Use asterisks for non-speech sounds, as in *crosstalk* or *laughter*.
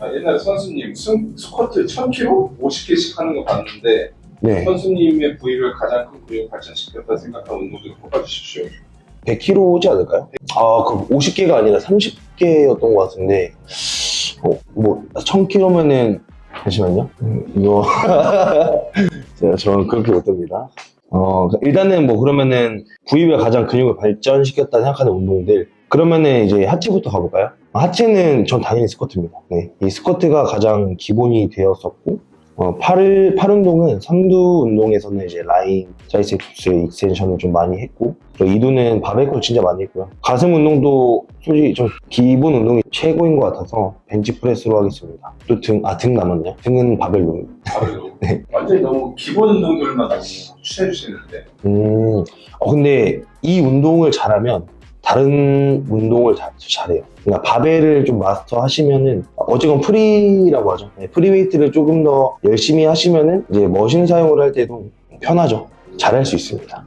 아, 옛날에 선수님 승, 스쿼트 1000kg 50개씩 하는 거 봤는데 네. 선수님의 부위를 가장 큰 부위로 발전시켰다 생각하는 운동들 뽑아주십시오. 100kg지 않을까요? 아, 그 50개가 아니라 30개였던 것 같은데, 어, 뭐, 1000kg면은, 잠시만요. 음, 이거, *laughs* 제가 저는 그렇게 못합니다. 어, 일단은 뭐, 그러면은, 부위가 가장 근육을 발전시켰다 생각하는 운동들, 그러면은 이제 하체부터 가볼까요? 하체는 전 당연히 스쿼트입니다. 네. 이 스쿼트가 가장 기본이 되었었고, 어, 팔, 팔 운동은 삼두 운동에서는 이제 라인, 트라이셉스 익스텐션을 좀 많이 했고, 그리고 이두는 바벨컬 진짜 많이 했고요. 가슴 운동도 솔직히 좀 기본 운동이 최고인 것 같아서 벤치프레스로 하겠습니다. 또 등, 아, 등 남았네요. 등은 바벨로. 바로 *laughs* 네. 완전히 너무 기본 운동들만 너무 추천해 주시는데 음, 어, 근데 이 운동을 잘하면 다른 운동을 다 잘해요. 그러니까 바벨을 좀 마스터 하시면은 어쨌건 프리라고 하죠. 네, 프리웨이트를 조금 더 열심히 하시면은 이제 머신 사용을 할 때도 편하죠. 잘할 수 있습니다.